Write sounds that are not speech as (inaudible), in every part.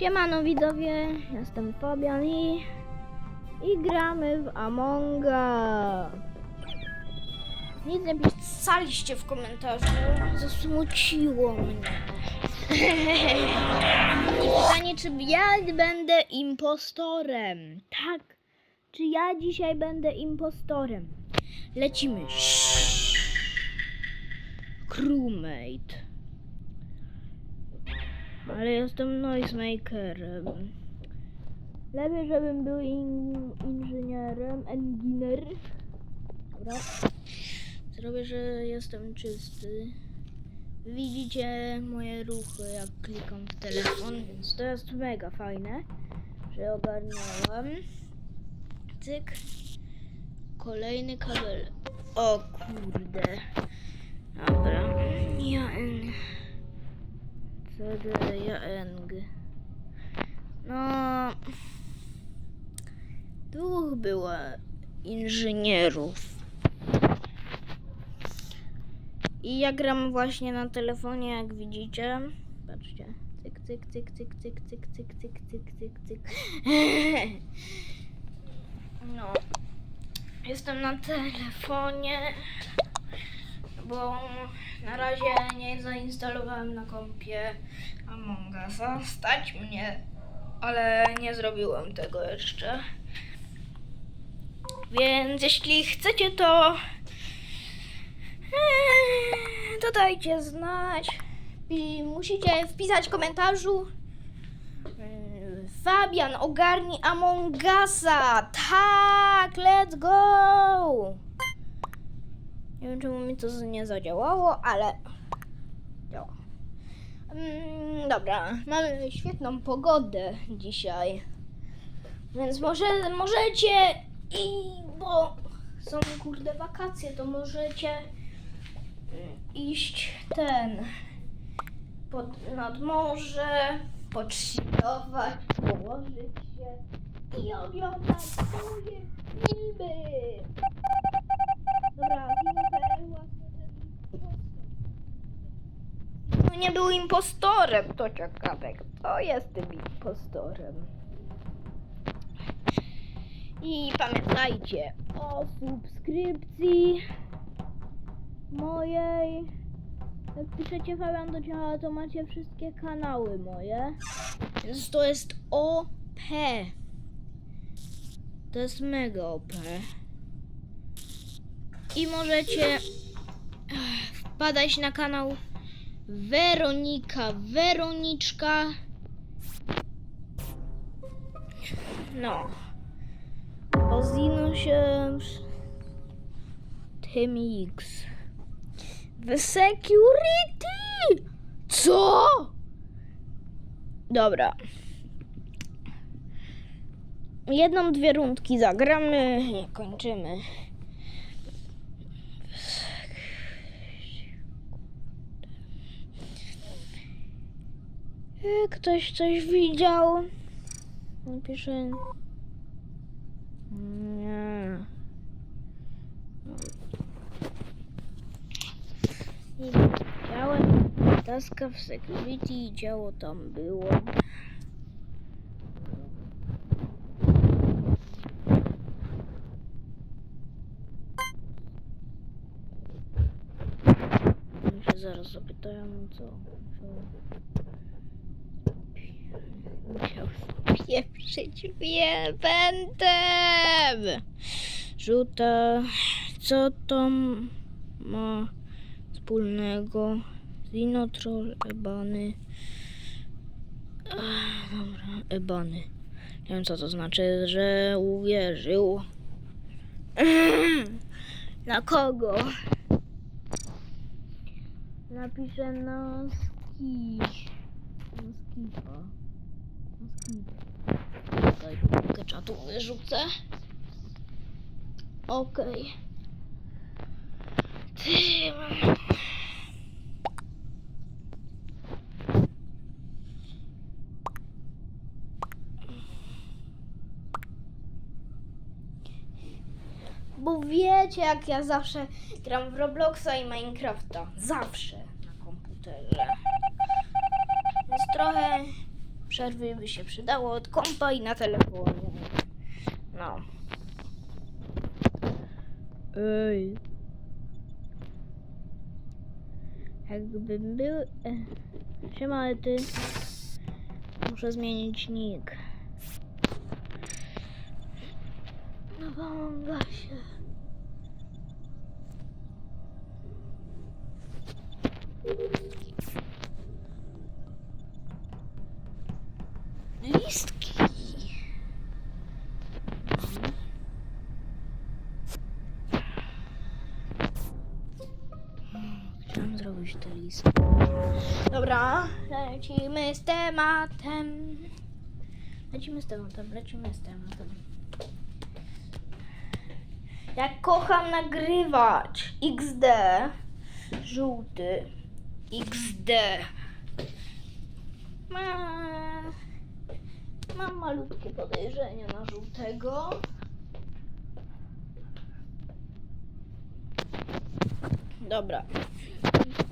Siemano widzowie, jestem Fabian i, i gramy w Amonga. Nic nie pisaliście w komentarzu, zasmuciło mnie. (laughs) I pytanie, czy ja będę impostorem? Tak, czy ja dzisiaj będę impostorem? Lecimy. Crewmate. Ale jestem noisemakerem. Lepiej, żebym był in, inżynierem, engineer. Dobra. Zrobię, że jestem czysty. Widzicie moje ruchy, jak klikam w telefon, więc to jest mega fajne, że ogarniałam. Cyk. Kolejny kabel. O kurde. Dobra. Ja eng. No. Dwóch było inżynierów. I ja gram właśnie na telefonie, jak widzicie. Patrzcie. Cyk, cyk, cyk, cyk, cyk, cyk, cyk, cyk, cyk, cyk, cyk. (laughs) No. Jestem na telefonie, bo na razie nie zainstalowałem na kompie Among Usa. Stać mnie, ale nie zrobiłem tego jeszcze. Więc jeśli chcecie, to Eee, to dajcie znać. I musicie wpisać w komentarzu eee, Fabian, ogarnij Among Usa. Tak, let's go. Nie wiem, czemu mi to nie zadziałało, ale działa. Mm, dobra, mamy świetną pogodę dzisiaj. Więc może, możecie i bo są kurde wakacje, to możecie mm, iść ten pod, nad morze, pochillować, położyć się i oglądać swoje filmy. Dobra, Zino.pl właśnie ten impostor. No nie był impostorem, to ciekawe, kto jest tym impostorem. I pamiętajcie o subskrypcji mojej. Jak piszecie Fabian do ciała, to macie wszystkie kanały moje. Więc to jest OP. To jest mega OP. I możecie wpadać na kanał Weronika, Weroniczka. No. Ozino się Tym X. W security! Co? Dobra. Jedną, dwie rundki zagramy i kończymy. Ktoś coś widział? Napiszę. Nie. Nie widziałem. Taska w security i działo tam było. Zaraz zapytają, co. co... Musiał spieprzyć pędem. Żółta. Co to ma wspólnego? Zinotrol, ebany. Ach, Dobra, ebany. Nie wiem co to znaczy, że uwierzył. (clears throat) Na kogo? Napiszę na skiś. Na. Na. Tutaj chmurkę czatu wyrzucę. Okej. Mam... Bo wiecie, jak ja zawsze gram w Robloxa i Minecrafta. Zawsze na komputerze. Więc trochę przerwy by się przydało od kompa i na telefonie. No. Ej. Jakbym był... E, siema, ty... Muszę zmienić nick. No się. Zrobić te listki. Dobra, lecimy z tematem. Lecimy z tematem, lecimy z tematem. Jak kocham nagrywać. XD. Żółty. XD. Ma... Mam malutkie podejrzenie na żółtego. Dobra.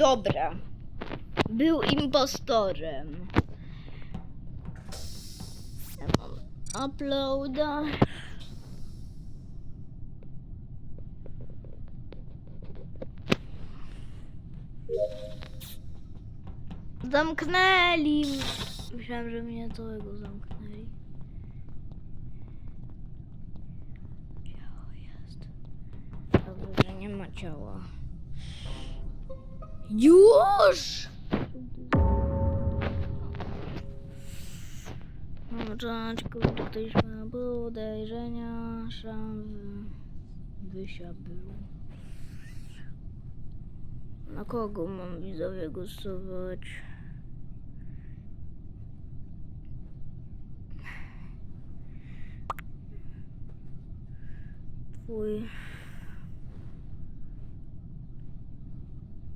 Dobra. Był impostorem. Ja mam uploada. Zamknęli. Myślałem, że mnie całego zamknęli. Ciało jest. Dobrze, że nie ma ciała. Już! Kurde, ktoś ma podejrzenia, szans wysia był. Na kogo mam widzowie głosować? Twój...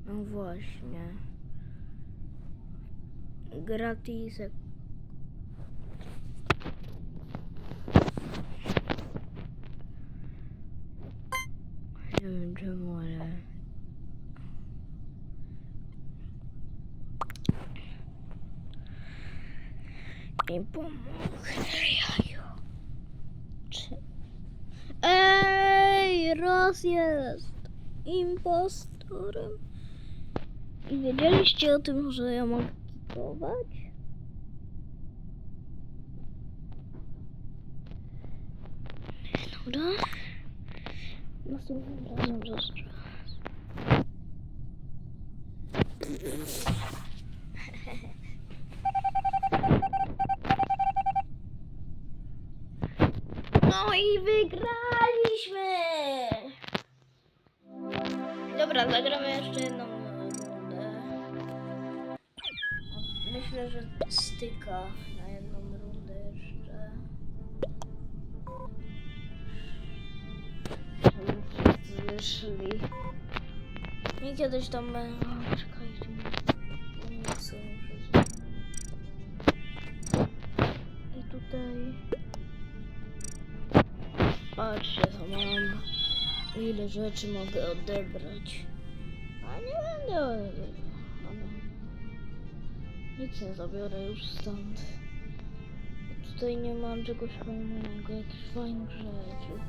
No właśnie. Gratisek. Nie wiem czemu, ale... Nie pomogę, jaju. Czy... Ej, Ros jest impostorem. I wiedzieliście o tym, że ja mogę kikować? Dobra. Następnym razem zastrzelę. No i wygraliśmy! Dobra, zagramy jeszcze jedną Myślę, że styka na jedną rundę jeszcze. Żeby wszyscy wyszli. I kiedyś tam będą... O, Czekajcie, muszę I tutaj... Patrzcie, co mam. Ile rzeczy mogę odebrać. A nie będę odebrał. Nic nie zabiorę już stąd. Tutaj nie mam czegoś fajnego, jakichś fajnych rzeczy.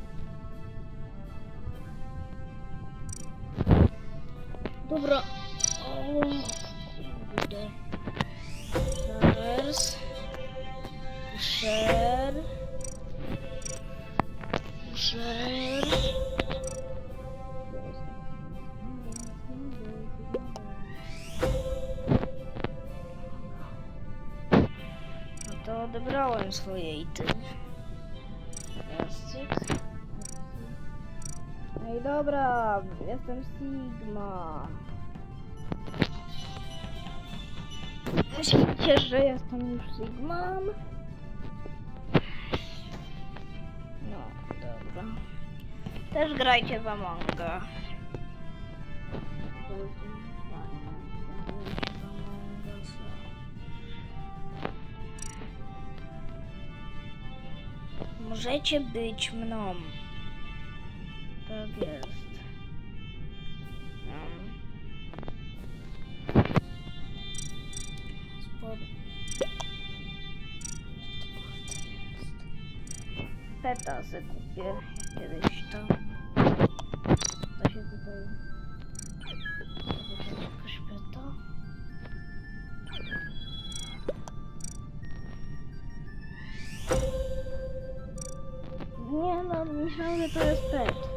Dobra. O, kurde. Shares. Share. Ej, dobra, jestem Sigma. myślicie, że jestem już Sigmą? No, dobra. Też grajcie w Amonga. Możecie być mną. Tak jest. Peta se kupię kiedyś to. Da się tutaj... Jakaś peta. Nie no, myślałem, że to jest pet.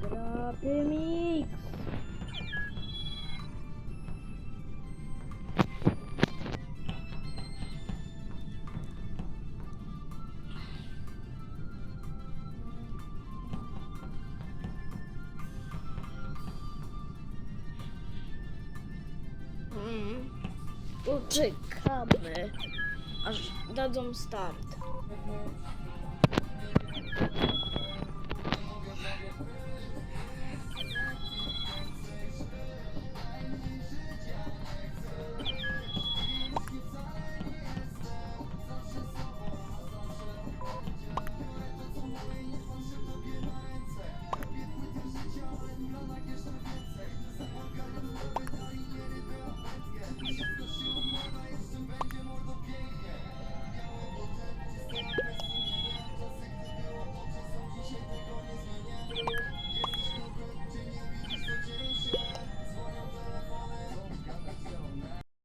Drapy mix. Mm. Poczekamy, aż dadzą start.